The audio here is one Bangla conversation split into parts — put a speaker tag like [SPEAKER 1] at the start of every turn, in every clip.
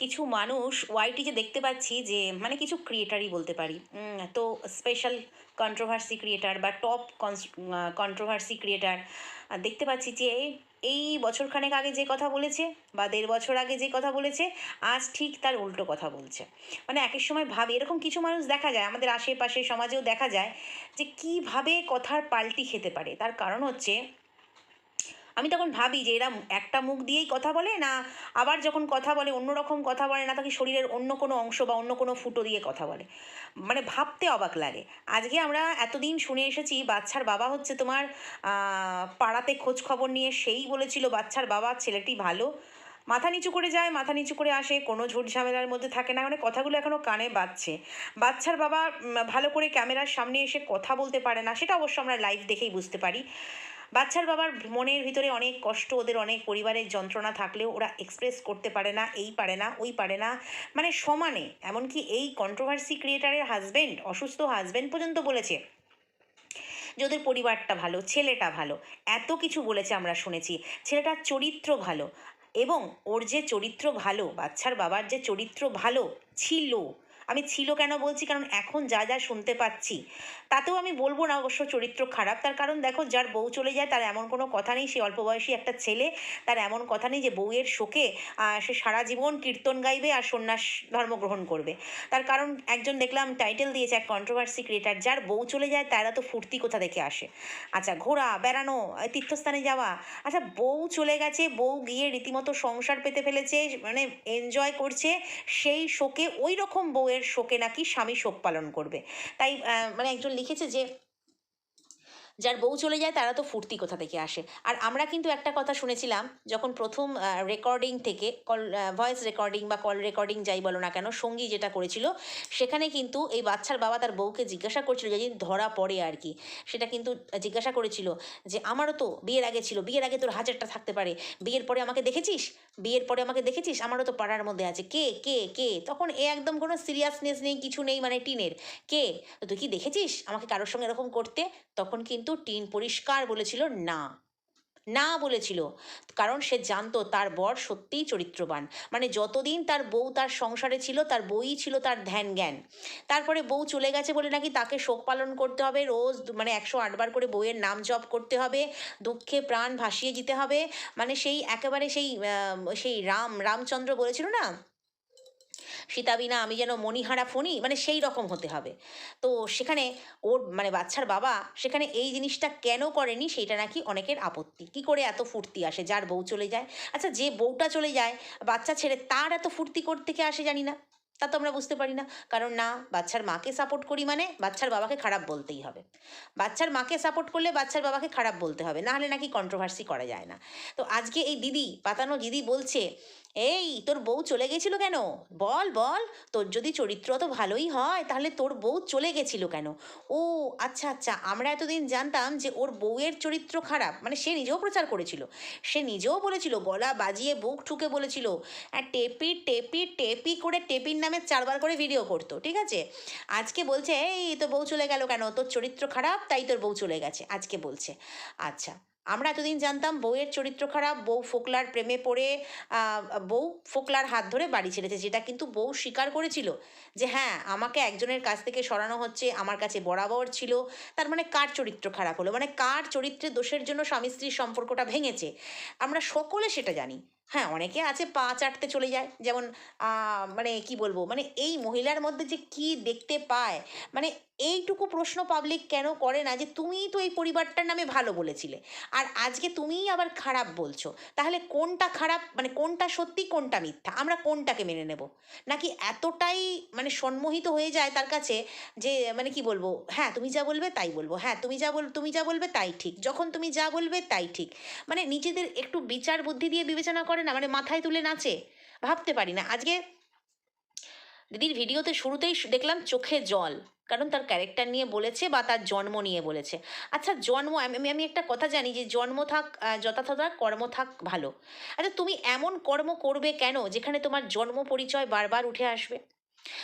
[SPEAKER 1] কিছু মানুষ ওয়াইটিতে দেখতে পাচ্ছি যে মানে কিছু ক্রিয়েটারই বলতে পারি। তো স্পেশাল কন্ট্রোভার্সি ক্রিয়েটার বা টপ কন্ট্রোভার্সি ক্রিয়েটার দেখতে পাচ্ছি যে, এই বছরখানেক আগে যে কথা বলেছে বা দেড় বছর আগে যে কথা বলেছে, আজ ঠিক তার উল্টো কথা বলছে। মানে এক এক সময় ভাবে, এরকম কিছু মানুষ দেখা যায়, আমাদের আশেপাশে সমাজেও দেখা যায় যে, কীভাবে কথার পাল্টি খেতে পারে। তার কারণ হচ্ছে আমি তখন ভাবি যে এরা একটা মুখ দিয়েই কথা বলে না আবার যখন কথা বলে অন্য রকম কথা বলে না, তাকে শরীরের অন্য কোনো অংশ বা অন্য কোনো ফুটো দিয়ে কথা বলে। মানে ভাবতে অবাক লাগে। আজকে আমরা এতদিন শুনে এসেছি, বাচ্চার বাবা হচ্ছে তোমার পাড়াতে খোঁজ খবর নিয়ে সেই বলেছিল, বাচ্চার বাবা, ছেলেটি ভালো। মাথা নিচু করে যায়, মাথা নিচু করে আসে, কোনো ঝুট ঝামেলার মধ্যে থাকে না। মানে কথাগুলো এখনও কানে বাজছে। বাচ্চার বাবা ভালো করে ক্যামেরার সামনে এসে কথা বলতে পারে না, সেটা অবশ্য আমরা লাইভ দেখেই বুঝতে পারি। বাচ্চার বাবার মনের ভিতরে অনেক কষ্ট, ওদের অনেক পরিবারের যন্ত্রণা থাকলেও ওরা এক্সপ্রেস করতে পারে না, এই পারে না, ওই পারে না। মানে সমানে, এমনকি এই কন্ট্রোভার্সি ক্রিয়েটারের হাজবেন্ড অসুস্থ হাজবেন্ড পর্যন্ত বলেছে যে ওদের পরিবারটা ভালো, ছেলেটা ভালো। এত কিছু বলেছে আমরা শুনেছি। ছেলেটার চরিত্র ভালো এবং ওর যে চরিত্র ভালো, বাচ্চার বাবার যে চরিত্র ভালো ছিল আমি ছিল কেন বলছি? কারণ এখন যা যা শুনতে পাচ্ছি, তাতেও আমি বলব না অবশ্য চরিত্র খারাপ। তার কারণ দেখো, যার বউ চলে যায়, তার এমন কোনো কথা নেই। সে অল্প বয়সী একটা ছেলে, তার এমন কথা নেই যে বউয়ের শোকে সে সারা জীবন কীর্তন গাইবে আর সন্ন্যাস ধর্ম গ্রহণ করবে। তার কারণ একজন দেখলাম টাইটেল দিয়েছে এক কন্ট্রোভার্সি ক্রিয়েটার যার বউ চলে যায়, তারা তো ফুর্তি কোথা থেকে আসে? আচ্ছা ঘোরা বেড়ানো তীর্থস্থানে যাওয়া। আচ্ছা বউ চলে গেছে, বউ গিয়ে রীতিমতো সংসার পেতে ফেলেছে মানে এনজয় করছে, সেই শোকে ওই রকম বউয়ের শোকে নাকি স্বামী শোক পালন করবে। তাই মানে একজন লিখেছে যে যার বউ চলে যায় তারা তো ফুর্তি কোথা থেকে আসে। আর আমরা কিন্তু একটা কথা শুনেছিলাম, যখন প্রথম রেকর্ডিং থেকে কল ভয়েস রেকর্ডিং বা কল রেকর্ডিং যাই বলো না কেন, সঙ্গী যেটা করেছিল, সেখানে কিন্তু এই বাচ্চার বাবা তার বউকে জিজ্ঞাসা করছিল যেদিন ধরা পড়ে আর কি। সেটা কিন্তু জিজ্ঞাসা করেছিল যে, আমারও তো বিয়ের আগে ছিল, বিয়ের আগে তোর হাজারটা থাকতে পারে, বিয়ের পরে আমাকে দেখেছিস? বিয়ের পরে আমাকে দেখেছিস? আমারও তো পাড়ার মধ্যে আছে। কে কে কে? তখন এ একদম কোনো সিরিয়াসনেস নেই, কিছু নেই মানে টিনের। কে? তুই কি দেখেছিস? আমাকে কারোর সঙ্গে এরকম করতে? তখন কিন্তু টিন পরিষ্কার বলেছিল না। না বলেছিল, কারণ সে জানতো তার বর সত্যিই চরিত্রবান। মানে যতদিন তার বউ তার সংসারে ছিল, তার বই ছিল তার ধ্যান জ্ঞান তারপরে বউ চলে গেছে বলে নাকি তাকে শোক পালন করতে হবে, রোজ মানে একশো আটবার করে বউয়ের নাম জপ করতে হবে, দুঃখে প্রাণ ভাসিয়ে দিতে হবে। মানে সেই একেবারে সেই সেই রাম, রামচন্দ্র বলেছিল না? সীতা বিনা আমি যেন মণিহারা ফণি মানে সেই রকম হতে হবে। তো সেখানে ওর মানে বাচ্চার বাবা সেখানে এই জিনিসটা কেন করেনি সেইটা নাকি অনেকের আপত্তি। কি করে এত ফুর্তি আসে? যার বউ চলে যায়। আচ্ছা যে বউটা চলে যায়, বাচ্চা ছেড়ে তার এত ফুর্তি করতে কে আসে জানি না। তা তো আমরা বুঝতে পারি না। কারণ না, বাচ্চার মাকে সাপোর্ট করি মানে বাচ্চার বাবাকে খারাপ বলতেই হবে। বাচ্চার মাকে সাপোর্ট করলে বাচ্চার বাবাকে খারাপ বলতে হবে। না হলে নাকি কন্ট্রোভার্সি করা যায় না। তো আজকে এই দিদি, পাতানো দিদি বলছে এই, তোর বউ চলে গেছিল কেন? বল বল। তোর যদি চরিত্র তো ভালোই হয়, তাহলে তোর বউ চলে গেছিল কেন? ও আচ্ছা আচ্ছা আমরা এতদিন জানতাম যে ওর বউয়ের চরিত্র খারাপ মানে সে নিজেও প্রচার করেছিল। সে নিজেও বলেছিল, গলা বাজিয়ে বুক ঠুকে বলেছিল, আর টেপি টেপি টেপি করে টেপির নামে চারবার করে ভিডিও করতো ঠিক আছে? আজকে বলছে, এই, তোর বউ চলে গেল কেন? তোর চরিত্র খারাপ, তাই তোর বউ চলে গেছে আজকে বলছে। আচ্ছা আমরা এতদিন জানতাম বউয়ের চরিত্র খারাপ, বউ ফোকলার প্রেমে পড়ে বউ ফোকলার হাত ধরে বাড়ি ছেড়েছে যেটা কিন্তু বউ স্বীকার করেছিল যে হ্যাঁ আমাকে একজনের কাছ থেকে সরানো হচ্ছে, আমার কাছে বরাবর ছিল। তার মানে কার চরিত্র খারাপ হলো? মানে কার চরিত্রের দোষের জন্য স্বামী স্ত্রীর সম্পর্কটা ভেঙেছে? আমরা সকলে সেটা জানি। হ্যাঁ অনেকে আছে পা চাটতে চলে যায়, যেমন মানে কি বলব? মানে এই মহিলার মধ্যে যে কি দেখতে পায়? মানে এইটুকু প্রশ্ন পাবলিক কেন করে না যে তুমিই তো এই পরিবারটার নামে ভালো বলেছিলে। আর আজকে তুমিই আবার খারাপ বলছো। তাহলে কোনটা খারাপ? মানে কোনটা সত্যি, কোনটা মিথ্যা? আমরা কোনটাকে মেনে নেব? নাকি এতটাই মানে সম্মোহিত হয়ে যায় তার কাছে যে মানে কি বলব? হ্যাঁ তুমি যা বলবে তাই বলব। হ্যাঁ তুমি যা বল, তুমি যা বলবে তাই ঠিক। যখন তুমি যা বলবে তাই ঠিক। মানে নিজেদের একটু বিচার বুদ্ধি দিয়ে বিবেচনা করে না? মানে মাথায় তুলে নাচে? ভাবতে পারি না। আজকে দিদির ভিডিওতে শুরুতেই দেখলাম চোখে জল, কারণ তার ক্যারেক্টার নিয়ে বলেছে বা তার জন্ম নিয়ে বলেছে। আচ্ছা জন্ম, আমি, আমি- একটা কথা জানি যে জন্ম থাক যথাযথ কর্ম থাক ভালো। আচ্ছা তুমি এমন কর্ম করবে কেন যেখানে তোমার জন্ম পরিচয় বারবার উঠে আসবে?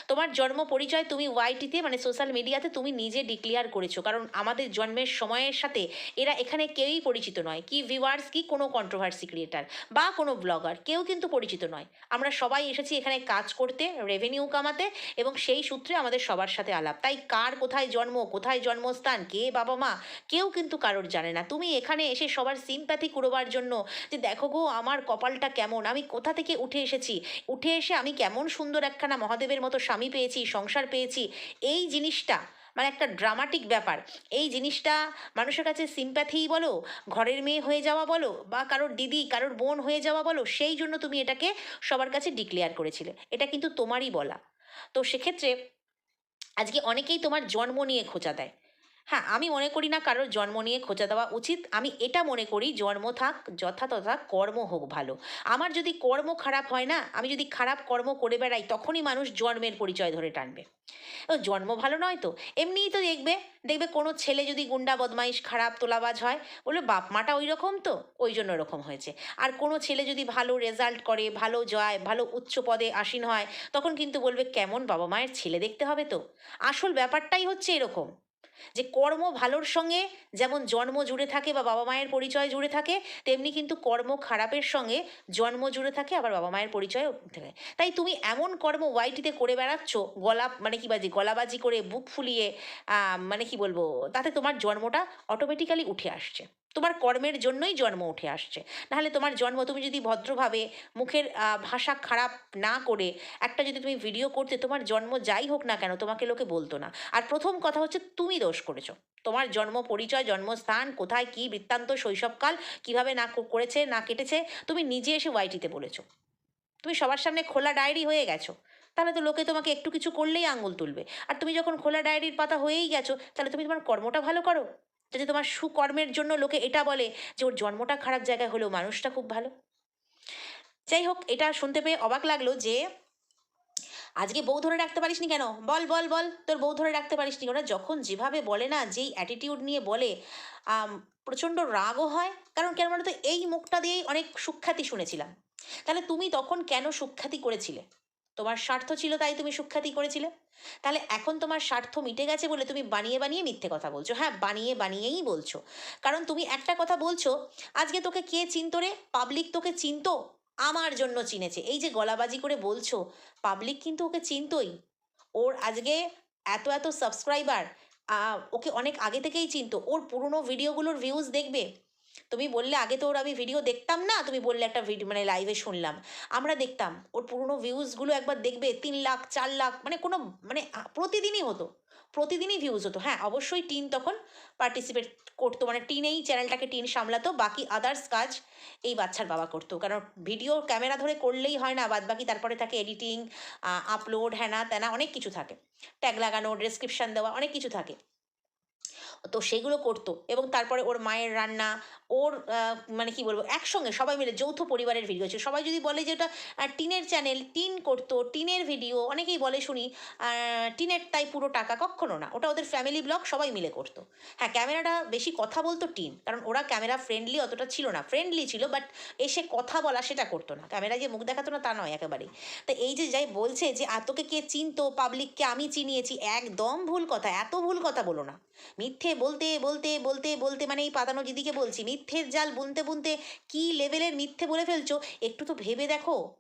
[SPEAKER 1] তোমার জন্ম পরিচয় তুমি ওয়াইটিতে মানে সোশ্যাল মিডিয়াতে তুমি নিজে ডিক্লেয়ার করেছ। কারণ আমাদের জন্মের সময়ের সাথে এরা এখানে কেউই পরিচিত নয়। কি ভিউয়ার্স কি কোনো কন্ট্রোভার্সি ক্রিয়েটার বা কোনো ব্লগার কেউ কিন্তু পরিচিত নয়। আমরা সবাই এসেছি এখানে কাজ করতে রেভিনিউ কামাতে এবং সেই সূত্রে আমাদের সবার সাথে আলাপ। তাই কার কোথায় জন্ম, কোথায় জন্মস্থান, কে বাবা মা, কেউ কিন্তু কারোর জানে না। তুমি এখানে এসে সবার সিম্প্যাথি কুড়োবার জন্য যে দেখো গো, আমার কপালটা কেমন, আমি কোথা থেকে উঠে এসেছি? উঠে এসে আমি কেমন সুন্দর একখানা মহাদেবের মতো স্বামী পেয়েছি, সংসার পেয়েছি, এই জিনিসটা মানে একটা ড্রামাটিক ব্যাপার। এই জিনিসটা মানুষের কাছে সিম্প্যাথিই বলো, ঘরের মেয়ে হয়ে যাওয়া বলো, বা কারোর দিদি, কারোর বোন হয়ে যাওয়া বলো, সেই জন্য তুমি এটাকে সবার কাছে ডিক্লেয়ার করেছিলে। এটা কিন্তু তোমারই বলা। তো সেক্ষেত্রে আজকে অনেকেই তোমার জন্ম নিয়ে খোঁচা দেয়। হ্যাঁ আমি মনে করি না কারোর জন্ম নিয়ে খোঁচা দেওয়া উচিত। আমি এটা মনে করি, জন্ম থাক যথাতথা কর্ম হোক ভালো। আমার যদি কর্ম খারাপ হয় না, আমি যদি খারাপ কর্ম করে বেড়াই, তখনই মানুষ জন্মের পরিচয় ধরে টানবে। জন্ম ভালো নয় তো? এমনিই তো দেখবে দেখবে কোনো ছেলে যদি গুন্ডা, বদমাইশ, খারাপ, তোলাবাজ হয় বলে বাপ মাটা ওই রকম তো? ওই জন্য এরকম হয়েছে। আর কোনো ছেলে যদি ভালো রেজাল্ট করে, ভালো যায় ভালো উচ্চ পদে আসীন হয়, তখন কিন্তু বলবে, কেমন বাবা মায়ের ছেলে দেখতে হবে তো? আসল ব্যাপারটাই হচ্ছে এরকম। যে কর্ম ভালোর সঙ্গে যেমন জন্ম জুড়ে থাকে বা বাবা মায়ের পরিচয় জুড়ে থাকে, তেমনি কিন্তু কর্ম খারাপের সঙ্গে জন্ম জুড়ে থাকে, আবার বাবা মায়ের পরিচয়ও থাকে। তাই তুমি এমন কর্ম ওয়াইটিতে করে বেড়াচ্ছ, গলা মানে কি বাজি, গলাবাজি করে, বুক ফুলিয়ে মানে কি বলব, তাতে তোমার জন্মটা অটোমেটিক্যালি উঠে আসছে। তোমার কর্মের জন্যই জন্ম উঠে আসছে। নাহলে তোমার জন্ম তুমি যদি ভদ্রভাবে মুখের ভাষা খারাপ না করে একটা যদি তুমি ভিডিও করতে তোমার জন্ম যাই হোক না কেন তোমাকে লোকে বলতো না। আর প্রথম কথা হচ্ছে তুমি দোষ করেছ। তোমার জন্ম পরিচয়, জন্মস্থান, কোথায় কি বৃত্তান্ত, শৈশবকাল কীভাবে না করেছে, না কেটেছে, তুমি নিজে এসে ওয়াইটিতে বলেছ। তুমি সবার সামনে খোলা ডায়েরি হয়ে গেছো। তাহলে তো লোকে তোমাকে একটু কিছু করলেই আঙুল তুলবে। আর তুমি যখন খোলা ডায়েরির পাতা হয়েই গেছো, তাহলে তুমি তোমার কর্মটা ভালো করো। যাতে তোমার সুকর্মের জন্য লোকে এটা বলে যে ওর জন্মটা খারাপ জায়গায় হলেও মানুষটা খুব ভালো। যাই হোক, এটা শুনতে পেয়ে অবাক লাগল যে আজকে বউ ধরে রাখতে পারিসনি কেন? বল বল বল, তোর বউ ধরে রাখতে পারিসনি ওরা যখন যেভাবে বলে না, যেই অ্যাটিটিউড নিয়ে বলে প্রচণ্ড রাগও হয়। কারণ কেন বলতো? এই মুখটা দিয়েই অনেক সুখ্যাতি শুনেছিলাম। তাহলে তুমি তখন কেন সুখ্যাতি করেছিলে? তোমার স্বার্থ ছিল তাই তুমি সুখ্যাতি করেছিলে? তাহলে এখন তোমার স্বার্থ মিটে গেছে বলে তুমি বানিয়ে বানিয়ে মিথ্যে কথা বলছো। হ্যাঁ বানিয়ে বানিয়েই বলছো। কারণ তুমি একটা কথা বলছো, আজকে তোকে কে চিনতো রে? পাবলিক তোকে চিনতো? আমার জন্য চিনেছে। এই যে গলাবাজি করে বলছো পাবলিক কিন্তু ওকে চিনতোই। ওর আজকে এত এত সাবস্ক্রাইবার ওকে অনেক আগে থেকেই চিনতো। ওর পুরনো ভিডিওগুলোর ভিউজ দেখবে? তুমি বললে আগে তো ওর আমি ভিডিও দেখতাম না, তুমি বললে একটা ভিডিও মানে লাইভে শুনলাম। আমরা দেখতাম, ওর পুরনো ভিউজগুলো একবার দেখবে, তিন লাখ, চার লাখ মানে কোনো মানে প্রতিদিনই হতো, প্রতিদিনই ভিউজ হতো। হ্যাঁ অবশ্যই টিন তখন পার্টিসিপেট করতো মানে টিনেই চ্যানেলটাকে টিন সামলাতো, বাকি আদার্স কাজ এই বাচ্চার বাবা করতো। কারণ ভিডিও ক্যামেরা ধরে করলেই হয় না বাদ বাকি তারপরে থাকে এডিটিং আপলোড হ্যানা ত্যানা অনেক কিছু থাকে। ট্যাগ লাগানো ডেসক্রিপশান দেওয়া, অনেক কিছু থাকে। তো সেগুলো করতো এবং তারপরে ওর মায়ের রান্না ওর মানে কি বলব, একসঙ্গে সবাই মিলে যৌথ পরিবারের ভিডিও ছিল সবাই যদি বলে যে ওটা টিনের চ্যানেল টিন করতো, টিনের ভিডিও অনেকেই বলে শুনি টিনের তাই পুরো টাকা কখনো না। ওটা ওদের ফ্যামিলি ব্লগ সবাই মিলে করতো। হ্যাঁ ক্যামেরাটা বেশি কথা বলতো টিন, কারণ ওরা ক্যামেরা ফ্রেন্ডলি অতটা ছিল না। ফ্রেন্ডলি ছিল বাট এসে কথা বলা সেটা করতো না। ক্যামেরায় যে মুখ দেখাতো না, তা নয় একেবারেই। তো এই যে যাই বলছে যে, আর তোকে কে চিনতো? পাবলিককে আমি চিনিয়েছি। একদম ভুল কথা, এত ভুল কথা বলো না। মিথ্যে বলতে বলতে বলতে বলতে মানে এই পাতানো দিদিকে বলছি মিথ্যের জাল বুনতে বুনতে কি লেভেলের মিথ্যে বলে ফেলছো? একটু তো ভেবে দেখো।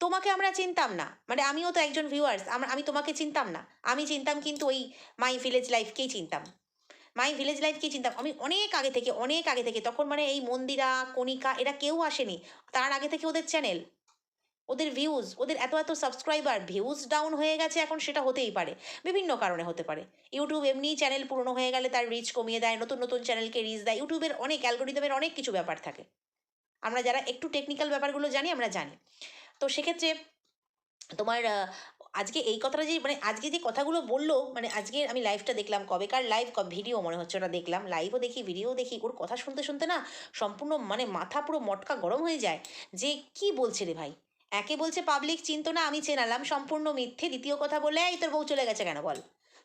[SPEAKER 1] তোমাকে আমরা চিনতাম না। মানে আমিও তো একজন ভিউয়ার্স আমরা, আমি তোমাকে চিনতাম না। আমি চিনতাম কিন্তু ওই মাই ভিলেজ লাইফকেই চিনতাম। মাই ভিলেজ লাইফকেই চিনতাম। আমি অনেক আগে থেকে, অনেক আগে থেকে, তখন মানে এই মন্দিরা, কণিকা, এরা কেউ আসেনি। তার আগে থেকে ওদের চ্যানেল ওদের ভিউজ ওদের এত এত সাবস্ক্রাইবার ভিউজ ডাউন হয়ে গেছে, এখন সেটা হতেই পারে। বিভিন্ন কারণে হতে পারে। ইউটিউব এমনিই চ্যানেল পুরনো হয়ে গেলে তার রিচ কমিয়ে দেয়, নতুন নতুন চ্যানেলকে রিচ দেয়। ইউটিউবের অনেক অ্যালগোরিদমের অনেক কিছু ব্যাপার থাকে। আমরা যারা একটু টেকনিক্যাল ব্যাপারগুলো জানি, আমরা জানি। তো সেক্ষেত্রে তোমার আজকে এই কথাটা যে মানে আজকে যে কথাগুলো বলল মানে আজকে আমি লাইভটা দেখলাম কবেকার লাইভ ভিডিও মনে হচ্ছে ওটা দেখলাম। লাইভও দেখি ভিডিও দেখি। ওর কথা শুনতে শুনতে না সম্পূর্ণ মানে মাথা পুরো মটকা গরম হয়ে যায়। যে কি বলছে রে ভাই? একে বলছে পাবলিক চিনতো না, আমি চেনালাম, সম্পূর্ণ মিথ্যে, দ্বিতীয় কথা বলে এই তোর বউ চলে গেছে কেন বল?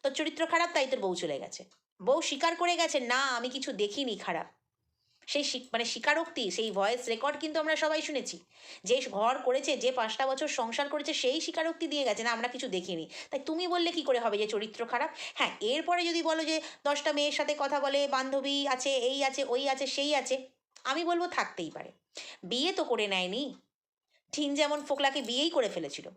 [SPEAKER 1] তোর চরিত্র খারাপ, তাই তোর বউ চলে গেছে। বউ স্বীকার করে গেছে, না, আমি কিছু দেখিনি খারাপ। সেই মানে স্বীকারোক্তি, সেই ভয়েস রেকর্ড কিন্তু আমরা সবাই শুনেছি। যে ঘর করেছে, যে পাঁচটা বছর সংসার করেছে, সেই স্বীকারোক্তি দিয়ে গেছে, না, আমরা কিছু দেখিনি। তাই তুমি বললে কি করে হবে যে চরিত্র খারাপ? হ্যাঁ এরপরে যদি বলো যে দশটা মেয়ের সাথে কথা বলে, বান্ধবী আছে, এই আছে, ওই আছে, সেই আছে, আমি বলব থাকতেই পারে। বিয়ে তো করে নেয়নি। ঠিন যেমন ফোকলাকে বিয়েই করে ফেলেছিল।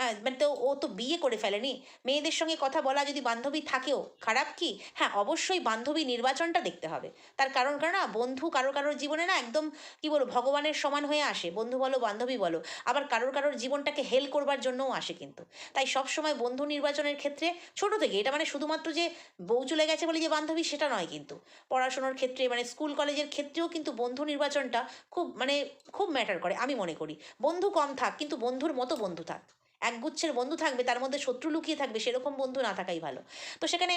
[SPEAKER 1] হ্যাঁ মানে তো ও তো বিয়ে করে ফেলেনি। মেয়েদের সঙ্গে কথা বলা যদি বান্ধবী থাকেও, খারাপ কি? হ্যাঁ অবশ্যই বান্ধবী নির্বাচনটা দেখতে হবে। তার কারণ কারণ না, বন্ধু কারও কারোর জীবনে না একদম, কি বলব, ভগবানের সমান হয়ে আসে। বন্ধু বলো, বান্ধবী বলো। আবার কারোর কারোর জীবনটাকে হেল করবার জন্যও আসে কিন্তু। তাই সব সময় বন্ধু নির্বাচনের ক্ষেত্রে ছোট থেকে, এটা মানে শুধুমাত্র যে বউ চলে গেছে বলে যে বান্ধবী, সেটা নয় কিন্তু। পড়াশোনার ক্ষেত্রে মানে স্কুল, কলেজের ক্ষেত্রেও কিন্তু বন্ধু নির্বাচনটা খুব মানে খুব ম্যাটার করে, আমি মনে করি। বন্ধু কম থাক, কিন্তু বন্ধুর মতো বন্ধু থাক। একগুচ্ছের বন্ধু থাকবে, তার মধ্যে শত্রু লুকিয়ে থাকবে, সেরকম বন্ধু না থাকাই ভালো। তো সেখানে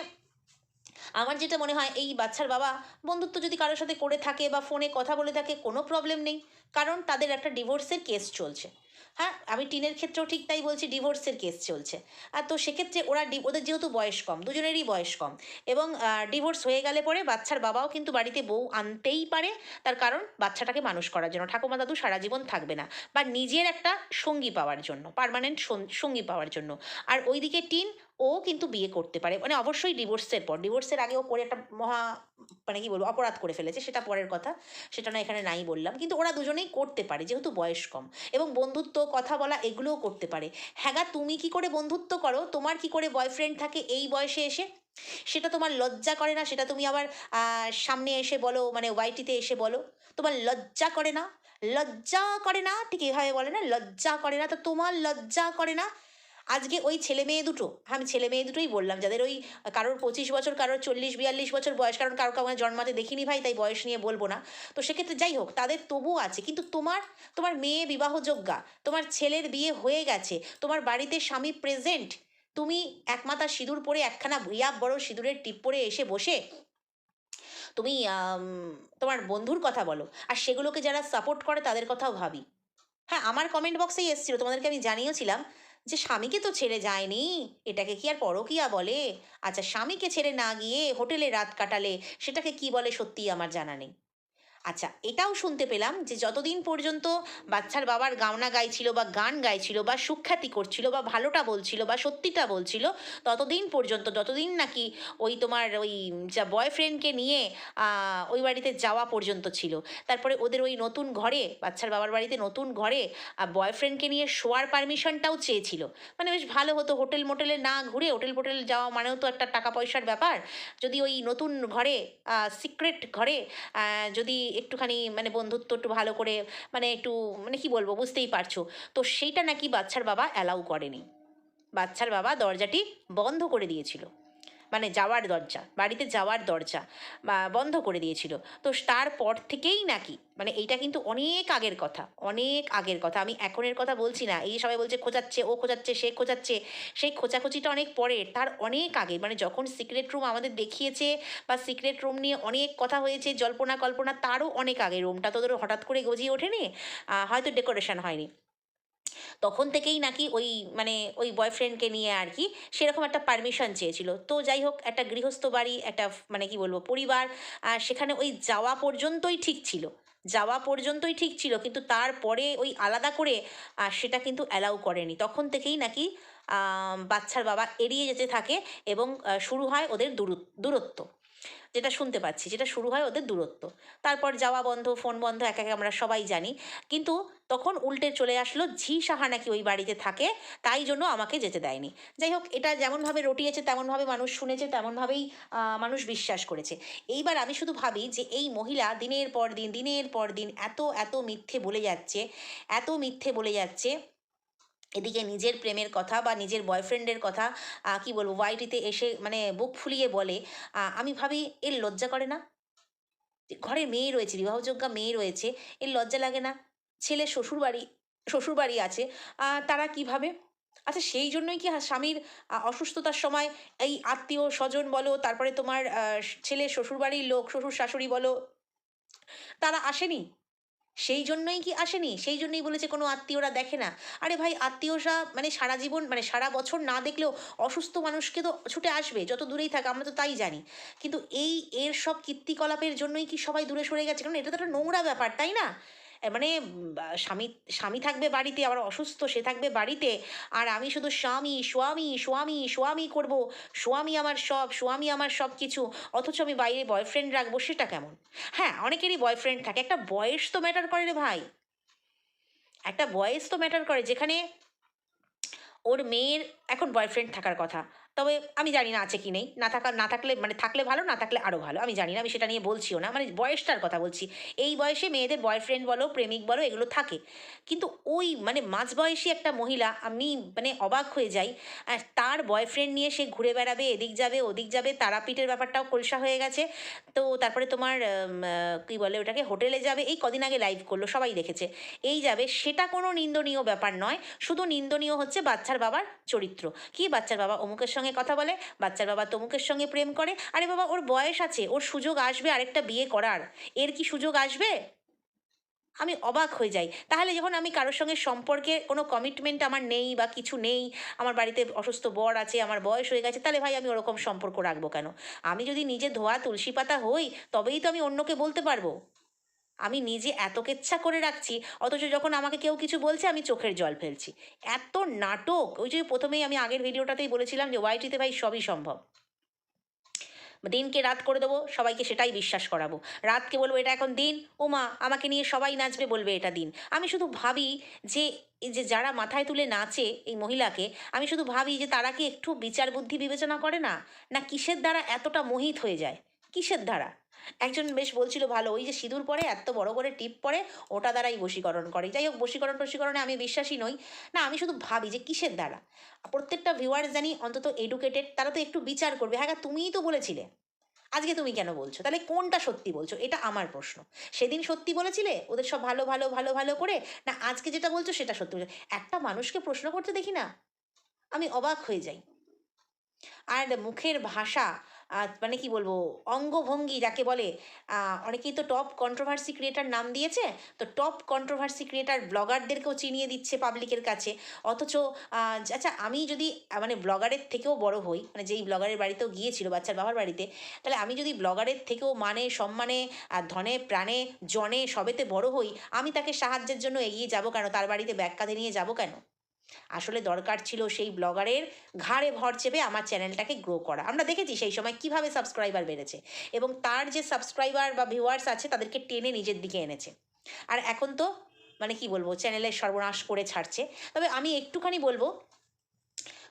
[SPEAKER 1] আমার যেটা মনে হয়, এই বাচ্চার বাবা বন্ধুত্ব যদি কারোর সাথে করে থাকে বা ফোনে কথা বলে থাকে, কোনো প্রবলেম নেই। কারণ তাদের একটা ডিভোর্সের কেস চলছে। হ্যাঁ আমি টিনের ক্ষেত্রেও ঠিক তাই বলছি, ডিভোর্সের কেস চলছে। আর তো সেক্ষেত্রে ওরা ওদের যেহেতু বয়স কম, দুজনেরই বয়স কম, এবং ডিভোর্স হয়ে গেলে পরে বাচ্চার বাবাও কিন্তু বাড়িতে বউ আনতেই পারে, তার কারণ বাচ্চাটাকে মানুষ করার জন্য। ঠাকুমা দাদু সারা জীবন থাকবে না, বা নিজের একটা সঙ্গী পাওয়ার জন্য, পার্মানেন্ট সঙ্গী পাওয়ার জন্য। আর ওইদিকে টিন, ও কিন্তু বিয়ে করতে পারে মানে অবশ্যই ডিভোর্সের পর, ডিভোর্সের আগে ও করে একটা মহা মানে কি বলব, অপরাধ করে ফেলেছে, সেটা পরের কথা, সেটা না এখানে নাই বললাম। কিন্তু ওরা দুজনেই করতে পারে, যেহেতু বয়স কম। এবং বন্ধুত্ব, কথা বলা, এগুলোও করতে পারে। হ্যাঁ তুমি কি করে বন্ধুত্ব করো? তোমার কি করে বয়ফ্রেন্ড থাকে এই বয়সে এসে? সেটা তোমার লজ্জা করে না? সেটা তুমি আবার সামনে এসে বলো মানে ওয়াইটিতে এসে বলো। তোমার লজ্জা করে না? লজ্জা করে না? ঠিক এভাবে বলে না? লজ্জা করে না? তো তোমার লজ্জা করে না? আজকে ওই ছেলে মেয়ে দুটো, আমি ছেলে মেয়ে দুটোই বললাম, যাদের ওই কারোর পঁচিশ বছর, কারোর চল্লিশ, বিয়াল্লিশ বছর বয়স, কারণ কারও কারও জন্মাতে দেখিনি ভাই, তাই বয়স নিয়ে বলব না। তো সেক্ষেত্রে যাই হোক, তাদের তবুও আছে, কিন্তু তোমার তোমার মেয়ে বিবাহযোগ্যা, তোমার ছেলের বিয়ে হয়ে গেছে, তোমার বাড়িতে স্বামী প্রেজেন্ট তুমি একমাতা সিঁদুর পরে একখানা ইয়া বড় সিঁদুরের টিপ পরে এসে বসে তুমি তোমার বন্ধুর কথা বলো, আর সেগুলোকে যারা সাপোর্ট করে তাদের কথাও ভাবি। হ্যাঁ আমার কমেন্ট বক্সেই এসেছিল, তোমাদেরকে আমি জানিয়েছিলাম যে স্বামীকে তো ছেড়ে যায়নি, এটাকে কি আর পরকিয়া বলে? আচ্ছা স্বামীকে ছেড়ে না গিয়ে হোটেলে রাত কাটালে সেটাকে কি বলে সত্যিই আমার জানা নেই। আচ্ছা এটাও শুনতে পেলাম যে যতদিন পর্যন্ত বাচ্চার বাবার গাওনা গাইছিল বা গান গাইছিল বা সুখ্যাতি করছিল বা ভালোটা বলছিল বা সত্যিটা বলছিল, ততদিন পর্যন্ত, যতদিন নাকি ওই তোমার ওই যা বয়ফ্রেন্ডকে নিয়ে ওই বাড়িতে যাওয়া পর্যন্ত ছিল, তারপরে ওদের ওই নতুন ঘরে, বাচ্চার বাবার বাড়িতে নতুন ঘরে বয়ফ্রেন্ডকে নিয়ে শোয়ার পারমিশনটাও চেয়েছিল। মানে বেশ ভালো হতো হোটেল মোটেলে না ঘুরে, হোটেল ফোটেল যাওয়া মানেও তো একটা টাকা পয়সার ব্যাপার। যদি ওই নতুন ঘরে সিক্রেট ঘরে যদি একটুখানি মানে বন্ধুত্ব একটু ভালো করে মানে একটু মানে কি বলব, বুঝতেই পারছ। তো সেইটা নাকি বাচ্চার বাবা অ্যালাউ করেনি। বাচ্চার বাবা দরজাটি বন্ধ করে দিয়েছিল। মানে যাওয়ার দরজা, বাড়িতে যাওয়ার দরজা বন্ধ করে দিয়েছিল। তো তারপর থেকেই নাকি মানে এইটা কিন্তু অনেক আগের কথা, অনেক আগের কথা। আমি এখনের কথা বলছি না, এই সবাই বলছে খোঁজাচ্ছে ও খোঁজাচ্ছে সে খোঁজাচ্ছে সেই খোঁচাখুচিটা অনেক পরের, তার অনেক আগে মানে যখন সিক্রেট রুম আমাদের দেখিয়েছে, বা সিক্রেট রুম নিয়ে অনেক কথা হয়েছে জল্পনা কল্পনা তারও অনেক আগে রুমটা তো ধরো হঠাৎ করে গজিয়ে ওঠেনি হয়তো ডেকোরেশন হয়নি। তখন থেকেই নাকি ওই মানে ওই বয়ফ্রেন্ডকে নিয়ে আর কি সেরকম একটা পারমিশন চেয়েছিল। তো যাই হোক, একটা গৃহস্থ বাড়ি, একটা মানে কি বলব, পরিবার, আর সেখানে ওই যাওয়া পর্যন্তই ঠিক ছিল। যাওয়া পর্যন্তই ঠিক ছিল, কিন্তু তারপরে ওই আলাদা করে সেটা কিন্তু অ্যালাউ করেনি। তখন থেকেই নাকি বাচ্চার বাবা এড়িয়ে যেতে থাকে এবং শুরু হয় ওদের দূরত্ব। যেটা শুনতে পাচ্ছি, যেটা শুরু হয় ওদের দূরত্ব। তারপর যাওয়া বন্ধ, ফোন বন্ধ, এক একে আমরা সবাই জানি। কিন্তু তখন উল্টে চলে আসলো, ঝি সাহা নাকি ওই বাড়িতে থাকে, তাই জন্য আমাকে যেতে দেয়নি। যাই হোক, এটা যেমনভাবে রটিয়েছে, তেমনভাবে মানুষ শুনেছে, তেমনভাবেই মানুষ বিশ্বাস করেছে। এইবার আমি শুধু ভাবি যে এই মহিলা দিনের পর দিন, দিনের পর দিন এত এত মিথ্যে বলে যাচ্ছে, এত মিথ্যে বলে যাচ্ছে এদিকে নিজের প্রেমের কথা বা নিজের বয়ফ্রেন্ডের কথা কি বলব ওয়াইটিতে এসে মানে বুক ফুলিয়ে বলে আমি ভাবি এর লজ্জা করে না? ঘরে মেয়ে রয়েছে, বিবাহযোগ্যা মেয়ে রয়েছে, এর লজ্জা লাগে না? ছেলে শ্বশুর বাড়ি শ্বশুর বাড়ি আছে তারা কীভাবে আচ্ছা সেই জন্যই কি স্বামীর অসুস্থতার সময় এই আত্মীয় স্বজন বলো, তারপরে তোমার ছেলে শ্বশুর বাড়ির লোক, শ্বশুর শাশুড়ি বলো, তারা আসেনি? সেই জন্যই কি আসেনি? সেই জন্যই বলেছে কোনো আত্মীয়রা দেখে না। আরে ভাই, আত্মীয়রা মানে সারা জীবন মানে সারা বছর না দেখলেও অসুস্থ মানুষকে তো ছুটে আসবে, যত দূরেই থাকে, আমরা তো তাই জানি। কিন্তু এই এর সব কীর্তিকলাপের জন্যই কি সবাই দূরে সরে গেছে? কারণ এটা তো একটা নোংরা ব্যাপার, তাই না? মানে স্বামী স্বামী থাকবে বাড়িতে, আবার অসুস্থ সে থাকবে বাড়িতে, আর আমি শুধু স্বামী স্বামী স্বামী স্বামী করব, স্বামী আমার সব, স্বামী আমার সব কিছু, অথচ আমি বাইরে বয়ফ্রেন্ড রাখব, সেটা কেমন? হ্যাঁ অনেকেরই বয়ফ্রেন্ড থাকে, একটা বয়স তো ম্যাটার করে রে ভাই। একটা বয়স তো ম্যাটার করে, যেখানে ওর মেয়ের এখন বয়ফ্রেন্ড থাকার কথা। তবে আমি জানি না আছে কি নেই। না থাকা, না থাকলে মানে থাকলে ভালো, না থাকলে আরও ভালো। আমি জানি না, আমি সেটা নিয়ে বলছিও না। মানে বয়সটার কথা বলছি। এই বয়সে মেয়েদের বয়ফ্রেন্ড বলো, প্রেমিক বলো, এগুলো থাকে। কিন্তু ওই মানে মাঝ বয়সী একটা মহিলা, আমি মানে অবাক হয়ে যাই। তার বয়ফ্রেন্ড নিয়ে সে ঘুরে বেড়াবে, এদিক যাবে, ওদিক যাবে, তারাপীঠের ব্যাপারটাও কলসা হয়ে গেছে। তো তারপরে তোমার কী বলে ওটাকে, হোটেলে যাবে। এই কদিন আগে লাইভ করল, সবাই দেখেছে। এই যাবে। সেটা কোনো নিন্দনীয় ব্যাপার নয়। শুধু নিন্দনীয় হচ্ছে বাচ্চার বাবার চরিত্র। কি বাচ্চার বাবা? অমুকের সঙ্গে কথা বলে, বাচ্চার বাবা তমুকের সঙ্গে প্রেম করে। আরে বাবা, ওর বয়স আছে, ওর সুযোগ আসবে আরেকটা বিয়ে করার। এর কি সুযোগ আসবে? আমি অবাক হয়ে যাই। তাহলে যখন আমি কারোর সঙ্গে সম্পর্কে কোনো কমিটমেন্ট আমার নেই বা কিছু নেই, আমার বাড়িতে অসুস্থ বর আছে, আমার বয়স হয়ে গেছে, তাহলে ভাই আমি ওরকম সম্পর্ক রাখব কেন? আমি যদি নিজে ধোয়া তুলসী পাতা হই, তবেই তো আমি অন্যকে বলতে পারব। আমি নিজে এত কেচ্ছা করে রাখছি, অথচ যখন আমাকে কেউ কিছু বলছে, আমি চোখের জল ফেলছি। এত নাটক! ওই যে প্রথমেই আমি আগের ভিডিওটাতেই বলেছিলাম যে ওয়াইটিতে ভাই সবই সম্ভব। দিনকে রাত করে দেবো, সবাইকে সেটাই বিশ্বাস করাবো। রাতকে বলব, এটা এখন দিন? ও মা আমাকে নিয়ে সবাই নাচবে, বলবে, এটা দিন। আমি শুধু ভাবি যে যে যারা মাথায় তুলে নাচে, এই মহিলাকে, আমি শুধু ভাবি যে তারা কি একটু বিচার বুদ্ধি বিবেচনা করে না? না কিসের দ্বারা এতটা মোহিত হয়ে যায়? কিসের দ্বারা? একজন বেশ বলছিল, ভালো, ওই যে সিঁদুর পরে, এত বড় করে টিপ পরে, ওটা দ্বারাই বশীকরণ করে। যাই হোক, বশীকরণ, টশীকরণে আমি বিশ্বাসী নই। না, আমি শুধু ভাবি যে কিসের দ্বারা? প্রত্যেকটা ভিউয়ার্স জানি অন্তত এডুকেটেড তারা তো একটু বিচার করবে। হ্যাঁ তুমিই তো বলেছিলে। আজকে তুমি কেন বলছো? তাহলে কোনটা সত্যি বলছো? এটা আমার প্রশ্ন। সেদিন সত্যি বলেছিলে? ওদের সব ভালো ভালো ভালো ভালো করে? না, আজকে যেটা বলছো, সেটা সত্যি বলছো। একটা মানুষকে প্রশ্ন করতে দেখি না, আমি অবাক হয়ে যাই। আর মুখের ভাষা মানে কি বলব, অঙ্গভঙ্গি যাকে বলে অনেকেই তো টপ কন্ট্রোভার্সি ক্রিয়েটার নাম দিয়েছে, তো টপ কন্ট্রোভার্সি ক্রিয়েটার ব্লগারদেরকেও চিনিয়ে দিচ্ছে পাবলিকের কাছে। অথচ আচ্ছা আমি যদি মানে ব্লগারের থেকেও বড় হই মানে যেই ব্লগারের বাড়িতেও গিয়েছিল, বাচ্চার বাবার বাড়িতে, তাহলে আমি যদি ব্লগারের থেকেও মানে সম্মানে আর ধনে, প্রাণে, জনে সবেতে বড় হই, আমি তাকে সাহায্যের জন্য এগিয়ে যাব কেন? তার বাড়িতে ব্যাগ কাঁধে নিয়ে যাব কেন? আসলে দরকার ছিল সেই ব্লগারের ঘাড়ে ভর চেপে আমার চ্যানেলটাকে গ্রো করা। আমরা দেখেছি সেই সময় কীভাবে সাবস্ক্রাইবার বেড়েছে এবং তার যে সাবস্ক্রাইবার বা ভিউয়ার্স আছে তাদেরকে টেনে নিজের দিকে এনেছে। আর এখন তো মানে কি বলব চ্যানেলের সর্বনাশ করে ছাড়ছে। তবে আমি একটুখানি বলব,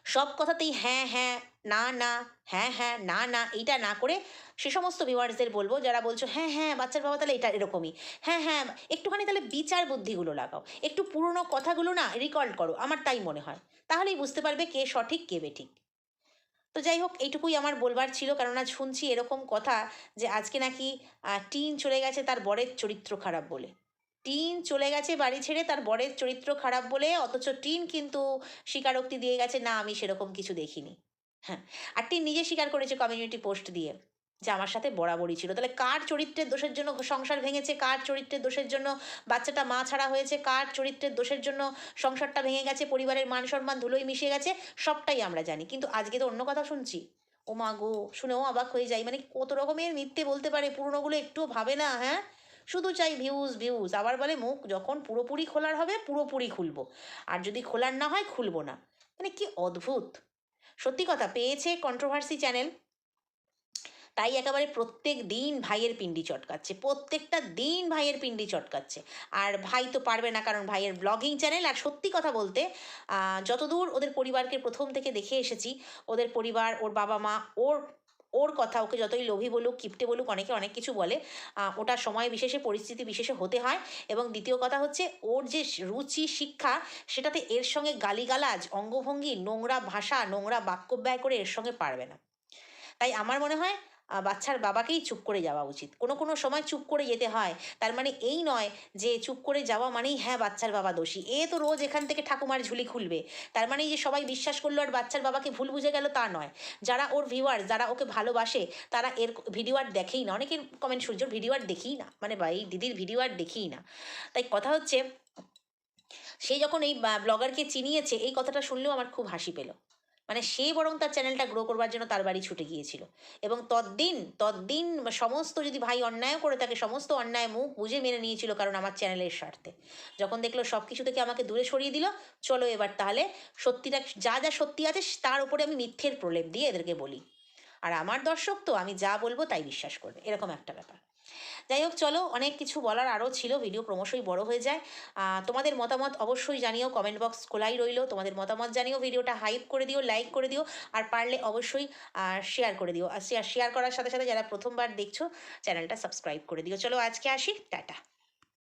[SPEAKER 1] সব কথাতেই হ্যাঁ হ্যাঁ না না হ্যাঁ হ্যাঁ না না, এইটা না করে সে সমস্ত ভিউয়ার্সদের বলব, যারা বলছো হ্যাঁ হ্যাঁ বাচ্চার বাবা তাহলে এটা এরকমই। হ্যাঁ হ্যাঁ একটুখানি তাহলে বিচার বুদ্ধিগুলো লাগাও। একটু পুরনো কথাগুলো না রিকল করো, আমার তাই মনে হয়। তাহলেই বুঝতে পারবে কে সঠিক, কে বেঠিক। তো যাই হোক, এইটুকুই আমার বলবার ছিল কেননা শুনছি এরকম কথা যে আজকে নাকি টিন চলে গেছে তার বরের চরিত্র খারাপ বলে। টিন চলে গেছে বাড়ি ছেড়ে তার বরের চরিত্র খারাপ বলে, অথচ টিন কিন্তু স্বীকারোক্তি দিয়ে গেছে, না, আমি সেরকম কিছু দেখিনি। হ্যাঁ আর টিন নিজে স্বীকার করেছে কমিউনিটি পোস্ট দিয়ে। যে আমার সাথে বরাবরই ছিল। তাহলে কার চরিত্রের দোষের জন্য সংসার ভেঙেছে? কার চরিত্রের দোষের জন্য বাচ্চাটা মা ছাড়া হয়েছে? কার চরিত্রের দোষের জন্য সংসারটা ভেঙে গেছে? পরিবারের মান সম্মান ধুলোই মিশে গেছে? সবটাই আমরা জানি। কিন্তু আজকে তো অন্য কথা শুনছি। ও মা গো, শুনেও অবাক হয়ে যাই। মানে কত রকমের মিথ্যে বলতে পারে, পুরনোগুলো একটুও ভাবে না হ্যাঁ? শুধু চাই ভিউজ ভিউজ আবার বলে, মুখ যখন পুরোপুরি খোলার হবে, পুরোপুরি খুলবো। আর যদি খোলার না হয়, খুলবো না। মানে কি অদ্ভুত। সত্যি কথা, পেয়েছে কন্ট্রোভার্সি চ্যানেল তাই একেবারে প্রত্যেক দিন ভাইয়ের পিন্ডি চটকাচ্ছে, প্রত্যেকটা দিন ভাইয়ের পিন্ডি চটকাচ্ছে। আর ভাই তো পারবে না, কারণ ভাইয়ের ব্লগিং চ্যানেল আর সত্যি কথা বলতে যতদূর ওদের পরিবারকে প্রথম থেকে দেখে এসেছি, ওদের পরিবার, ওর বাবা মা, ওর ওর কথা ওকে যতই লোভী বলুক, কিপটে বলুক, অনেকে অনেক কিছু বলে ওটা সময় বিশেষে, পরিস্থিতি বিশেষে হতে হয়। এবং দ্বিতীয় কথা হচ্ছে, ওর যে রুচি, শিক্ষা, সেটাতে এর সঙ্গে গালিগালাজ, অঙ্গভঙ্গি, নোংরা ভাষা, নোংরা বাক্য ব্যয় করে এর সঙ্গে পারবে না। তাই আমার মনে হয় বাচ্চার বাবাকেই চুপ করে যাওয়া উচিত। কোনো কোনো সময় চুপ করে যেতে হয়। তার মানে এই নয় যে চুপ করে যাওয়া মানেই হ্যাঁ বাচ্চার বাবা দোষী। এ তো রোজ এখান থেকে ঠাকুমার ঝুলি খুলবে। তার মানে যে সবাই বিশ্বাস করল আর বাচ্চার বাবাকে ভুল বুঝে গেল তা নয়। যারা ওর ভিউয়ার যারা ওকে ভালোবাসে, তারা এর ভিডিও আর দেখেই না। অনেকের কমেন্ট সূর্য ভিডিও আর দেখেই না। মানে বা এই দিদির ভিডিও আর দেখেই না। তাই কথা হচ্ছে, সে যখন এই ব্লগারকে চিনিয়েছে, এই কথাটা শুনলেও আমার খুব হাসি পেল। মানে সে বরং তার চ্যানেলটা গ্রো করবার জন্য তার বাড়ি ছুটে গিয়েছিল। এবং তদ্দিন তদ্দিন সমস্ত যদি ভাই অন্যায় করে থাকে, সমস্ত অন্যায় মুখ বুঝে মেনে নিয়েছিল কারণ আমার চ্যানেলের স্বার্থে। যখন দেখল সব কিছু থেকে আমাকে দূরে সরিয়ে দিল, চলো এবার তাহলে সত্যিটা, যা যা সত্যি আছে তার উপরে আমি মিথ্যের প্রলেপ দিয়ে এদেরকে বলি। আর আমার দর্শক তো আমি যা বলব তাই বিশ্বাস করবে। এরকম একটা ব্যাপার। যাই হোক, চলো, অনেক কিছু বলার আরও ছিল, ভিডিও ক্রমশই বড় হয়ে যায়। তোমাদের মতামত অবশ্যই জানিও কমেন্ট বক্স খোলাই রইল। তোমাদের মতামত জানিও, ভিডিওটা হাইপ করে দিও লাইক করে দিও, আর পারলে অবশ্যই শেয়ার করে দিও। আর শেয়ার শেয়ার করার সাথে সাথে যারা প্রথমবার দেখছ চ্যানেলটা সাবস্ক্রাইব করে দিও। চলো, আজকে আসি, টাটা।